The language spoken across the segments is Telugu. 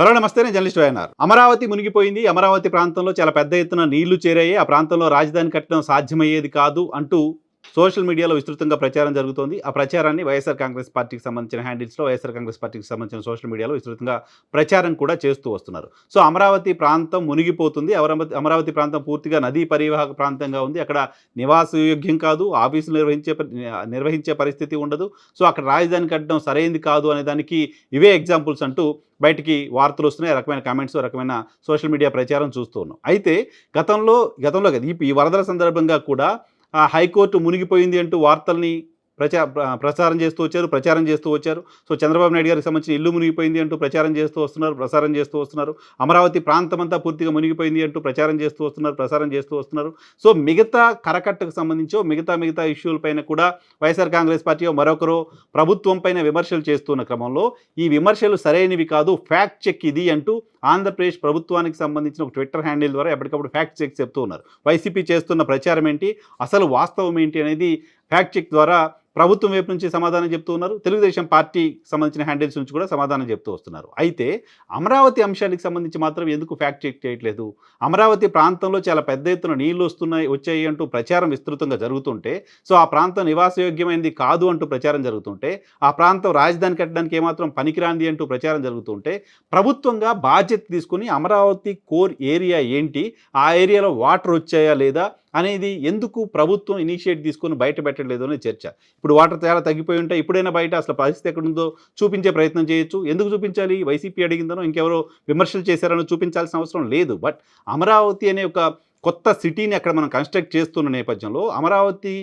హలో నమస్తే నేను జర్నలిస్ట్ వైఎన్ఆర్. అమరావతి మునిగిపోయింది. అమరావతి ప్రాంతంలో చాలా పెద్ద ఎత్తున నీళ్ళు చేరాయి. ఆ ప్రాంతంలో రాజధాని కట్టడం సాధ్యమయ్యేది కాదు అంటూ సోషల్ మీడియాలో విస్తృతంగా ప్రచారం జరుగుతోంది. ఆ ప్రచారాన్ని వైఎస్ఆర్ కాంగ్రెస్ పార్టీకి సంబంధించిన హ్యాండిల్స్లో వైఎస్ఆర్ కాంగ్రెస్ పార్టీకి సంబంధించిన సోషల్ మీడియాలో విస్తృతంగా ప్రచారం కూడా చేస్తూ వస్తున్నారు. సో అమరావతి ప్రాంతం మునిగిపోతుంది. అమరావతి అమరావతి ప్రాంతం పూర్తిగా నదీ పరివాహక ప్రాంతంగా ఉంది. అక్కడ నివాసయోగ్యం కాదు. ఆఫీసులు నిర్వహించే పరి- నిర్వహించే పరిస్థితి ఉండదు. సో అక్కడ రాజధాని కట్టడం సరైంది కాదు అనే దానికి ఇవే ఎగ్జాంపుల్స్ అంటూ బయటికి వార్తలు వస్తున్నాయి రకమైన కామెంట్స్ రకమైన సోషల్ మీడియా ప్రచారం చూస్తూ ఉన్నాం. అయితే గతంలో గతంలో కదా ఈ- ఈ వరదల సందర్భంగా కూడా ఆ హైకోర్టు మునిగిపోయింది అంటూ వార్తల్ని ప్రచా ప్రచారం చేస్తూ వచ్చారు ప్రచారం చేస్తూ వచ్చారు. సో చంద్రబాబు నాయుడు గారికి సంబంధించిన ఇల్లు మునిగిపోయింది అంటూ ప్రచారం చేస్తూ వస్తున్నారు ప్రసారం చేస్తూ వస్తున్నారు. అమరావతి ప్రాంతం అంతా పూర్తిగా మునిగిపోయింది అంటూ ప్రచారం చేస్తూ వస్తున్నారు ప్రసారం చేస్తూ వస్తున్నారు. సో మిగతా కరకట్టకు సంబంధించో మిగతా మిగతా ఇష్యూలపైన కూడా వైఎస్ఆర్ కాంగ్రెస్ పార్టీ మరొకరు ప్రభుత్వం పైన విమర్శలు చేస్తున్న క్రమంలో ఈ విమర్శలు సరైనవి కాదు ఫ్యాక్ట్ చెక్ ఇది అంటూ ఆంధ్రప్రదేశ్ ప్రభుత్వానికి సంబంధించిన ఒక ట్విట్టర్ హ్యాండిల్ ద్వారా ఎప్పటికప్పుడు ఫ్యాక్ట్ చెక్ చెప్తూ ఉన్నారు. వైసీపీ చేస్తున్న ప్రచారం ఏంటి? అసలు వాస్తవం ఏంటి అనేది ఫ్యాక్ట్ చెక్ ద్వారా ప్రభుత్వం వైపు నుంచి సమాధానం చెప్తూ ఉన్నారు. తెలుగుదేశం పార్టీ సంబంధించిన హ్యాండిల్స్ నుంచి కూడా సమాధానం చెప్తూ వస్తున్నారు. అయితే అమరావతి అంశానికి సంబంధించి మాత్రం ఎందుకు ఫ్యాక్ట్ చెక్ చేయట్లేదు? అమరావతి ప్రాంతంలో చాలా పెద్ద ఎత్తున నీళ్ళు వస్తున్నాయి వచ్చాయి అంటూ ప్రచారం విస్తృతంగా జరుగుతుంటే సో ఆ ప్రాంతం నివాసయోగ్యమైనది కాదు అంటూ ప్రచారం జరుగుతుంటే ఆ ప్రాంతం రాజధాని కట్టడానికి ఏమాత్రం పనికిరాంది అంటూ ప్రచారం జరుగుతుంటే ప్రభుత్వంగా బాధ్యత తీసుకుని అమరావతి కోర్ ఏరియా ఏంటి? ఆ ఏరియాలో వాటర్ వచ్చాయా లేదా? అనేది ఎందుకు ప్రభుత్వం ఇనిషియేట్ తీసుకొని బయట పెట్టలేదు అనే చర్చ. ఇప్పుడు వాటర్ చాలా తగ్గిపోయి ఉంటాయి. ఇప్పుడైనా బయట అసలు పరిస్థితి ఎక్కడుందో చూపించే ప్రయత్నం చేయొచ్చు. ఎందుకు చూపించాలి? వైసీపీ అడిగిందనో ఇంకెవరో విమర్శలు చేశారనో చూపించాల్సిన అవసరం లేదు. బట్ అమరావతి అనే ఒక కొత్త సిటీని అక్కడ మనం కన్స్ట్రక్ట్ చేస్తున్న నేపథ్యంలో అమరావతి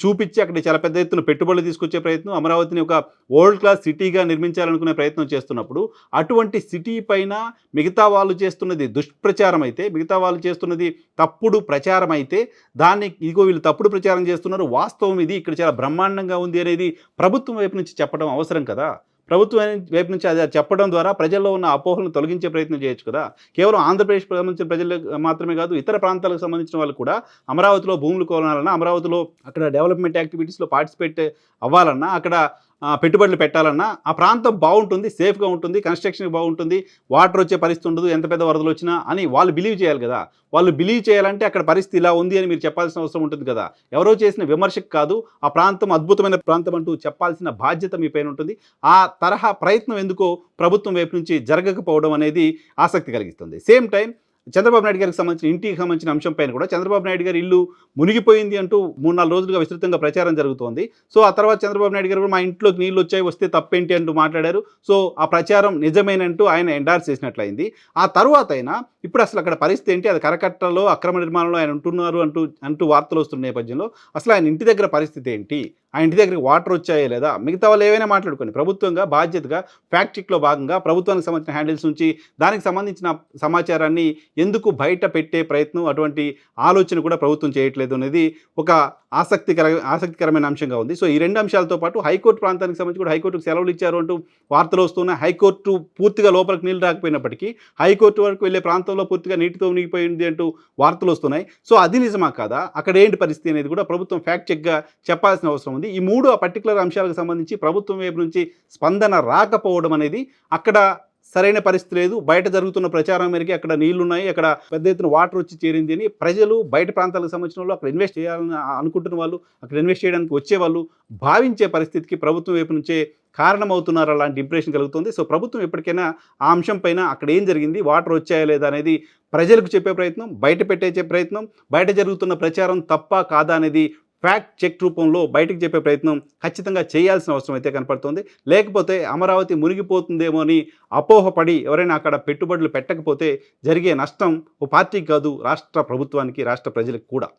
చూపించి అక్కడ చాలా పెద్ద ఎత్తున పెట్టుబడులు తీసుకొచ్చే ప్రయత్నం అమరావతిని ఒక వరల్డ్ క్లాస్ సిటీగా నిర్మించాలనుకునే ప్రయత్నం చేస్తున్నప్పుడు అటువంటి సిటీ పైన మిగతా వాళ్ళు చేస్తున్నది దుష్ప్రచారం అయితే మిగతా వాళ్ళు చేస్తున్నది తప్పుడు ప్రచారం అయితే దాన్ని ఇదిగో వీళ్ళు తప్పుడు ప్రచారం చేస్తున్నారు వాస్తవం ఇది ఇక్కడ చాలా బ్రహ్మాండంగా ఉంది అనేది ప్రభుత్వం వైపు నుంచి చెప్పడం అవసరం కదా? ప్రభుత్వం వైపు నుంచి అది చెప్పడం ద్వారా ప్రజల్లో ఉన్న అపోహలను తొలగించే ప్రయత్నం చేయొచ్చు కదా. కేవలం ఆంధ్రప్రదేశ్ సంబంధించిన ప్రజలకు మాత్రమే కాదు ఇతర ప్రాంతాలకు సంబంధించిన వాళ్ళు కూడా అమరావతిలో భూములు కొనాలన్నా అమరావతిలో అక్కడ డెవలప్మెంట్ యాక్టివిటీస్లో పార్టిసిపేట్ అవ్వాలన్నా అక్కడ పెట్టుబడులు పెట్టాలన్నా ఆ ప్రాంతం బాగుంటుంది సేఫ్గా ఉంటుంది కన్స్ట్రక్షన్ బాగుంటుంది వాటర్ వచ్చే పరిస్థితి ఉండదు ఎంత పెద్ద వరదలు వచ్చినా అని వాళ్ళు బిలీవ్ చేయాలి కదా. వాళ్ళు బిలీవ్ చేయాలంటే అక్కడ పరిస్థితి ఇలా ఉంది అని మీరు చెప్పాల్సిన అవసరం ఉంటుంది కదా. ఎవరో చేసిన విమర్శకు కాదు ఆ ప్రాంతం అద్భుతమైన ప్రాంతం అంటూ చెప్పాల్సిన బాధ్యత మీ పైన ఉంటుంది. ఆ తరహా ప్రయత్నం ఎందుకో ప్రభుత్వం వైపు నుంచి జరగకపోవడం అనేది ఆసక్తి కలిగిస్తుంది. సేమ్ టైం చంద్రబాబు నాయుడు గారికి సంబంధించిన ఇంటికి సంబంధించిన అంశం పైన కూడా చంద్రబాబు నాయుడు గారి ఇల్లు మునిగిపోయింది అంటూ మూడు నాలుగు రోజులుగా విస్తృతంగా ప్రచారం జరుగుతోంది. సో ఆ తర్వాత చంద్రబాబు నాయుడు గారు కూడా మా ఇంట్లోకి నీళ్ళు వచ్చాయి వస్తే తప్పేంటి అంటూ మాట్లాడారు. సో ఆ ప్రచారం నిజమేనంటూ ఆయన ఎండార్స్ చేసినట్లయింది. ఆ తర్వాత అయినా ఇప్పుడు అసలు అక్కడ పరిస్థితి ఏంటి? అది కరకట్టలో అక్రమ నిర్మాణంలో ఆయన ఉంటున్నారు అంటూ అంటూ వార్తలు వస్తున్న నేపథ్యంలో అసలు ఆయన ఇంటి దగ్గర పరిస్థితి ఏంటి? ఆ ఇంటి దగ్గరికి వాటర్ వచ్చాయా లేదా? మిగతా వాళ్ళు ఏవైనా మాట్లాడుకోండి. ప్రభుత్వంగా బాధ్యతగా ఫ్యాక్ట్ చెక్లో భాగంగా ప్రభుత్వానికి సంబంధించిన హ్యాండిల్స్ నుంచి దానికి సంబంధించిన సమాచారాన్ని ఎందుకు బయట పెట్టే ప్రయత్నం అటువంటి ఆలోచన కూడా ప్రభుత్వం చేయట్లేదు అనేది ఒక ఆసక్తికర ఆసక్తికరమైన అంశంగా ఉంది. సో ఈ రెండు అంశాలతో పాటు హైకోర్టు ప్రాంతానికి సంబంధించి కూడా హైకోర్టుకు సెలవులు ఇచ్చారు అంటూ వార్తలు వస్తున్నాయి. హైకోర్టు పూర్తిగా లోపలికి నీళ్ళు రాకపోయినప్పటికీ హైకోర్టు వరకు వెళ్ళే ప్రాంతంలో పూర్తిగా నీటితో మునిగిపోయింది అంటూ వార్తలు వస్తున్నాయి. సో అది నిజమా కాదా? అక్కడ ఏంటి పరిస్థితి అనేది కూడా ప్రభుత్వం ఫ్యాక్ట్ చెక్గా చెప్పాల్సిన అవసరం ఉంది. ఈ మూడు ఆ పర్టికులర్ అంశాలకు సంబంధించి ప్రభుత్వం వైపు నుంచి స్పందన రాకపోవడం అనేది అక్కడ సరైన పరిస్థితి లేదు. బయట జరుగుతున్న ప్రచారం మేరకి అక్కడ నీళ్ళు ఉన్నాయి అక్కడ పెద్ద ఎత్తున వాటర్ వచ్చి చేరింది అని ప్రజలు బయట ప్రాంతాలకు సంబంధించిన వాళ్ళు అక్కడ ఇన్వెస్ట్ చేయాలని అనుకుంటున్న వాళ్ళు అక్కడ ఇన్వెస్ట్ చేయడానికి వచ్చే వాళ్ళు భావించే పరిస్థితికి ప్రభుత్వం వైపు నుంచే కారణమవుతున్నారు అలాంటి ఇంప్రెషన్ కలుగుతుంది. సో ప్రభుత్వం ఎప్పటికైనా ఆ అంశం పైన అక్కడ ఏం జరిగింది వాటర్ వచ్చాయా లేదా అనేది ప్రజలకు చెప్పే ప్రయత్నం బయట పెట్టే ప్రయత్నం బయట జరుగుతున్న ప్రచారం తప్ప కాదా అనేది ఫ్యాక్ట్ చెక్ రూపంలో బయటకు చెప్పే ప్రయత్నం ఖచ్చితంగా చేయాల్సిన అవసరం అయితే కనపడుతుంది. లేకపోతే అమరావతి మునిగిపోతుందేమో అని అపోహపడి ఎవరైనా అక్కడ పెట్టుబడులు పెట్టకపోతే జరిగే నష్టం ఓ పార్టీకి కాదు రాష్ట్ర ప్రభుత్వానికి రాష్ట్ర ప్రజలకు కూడా.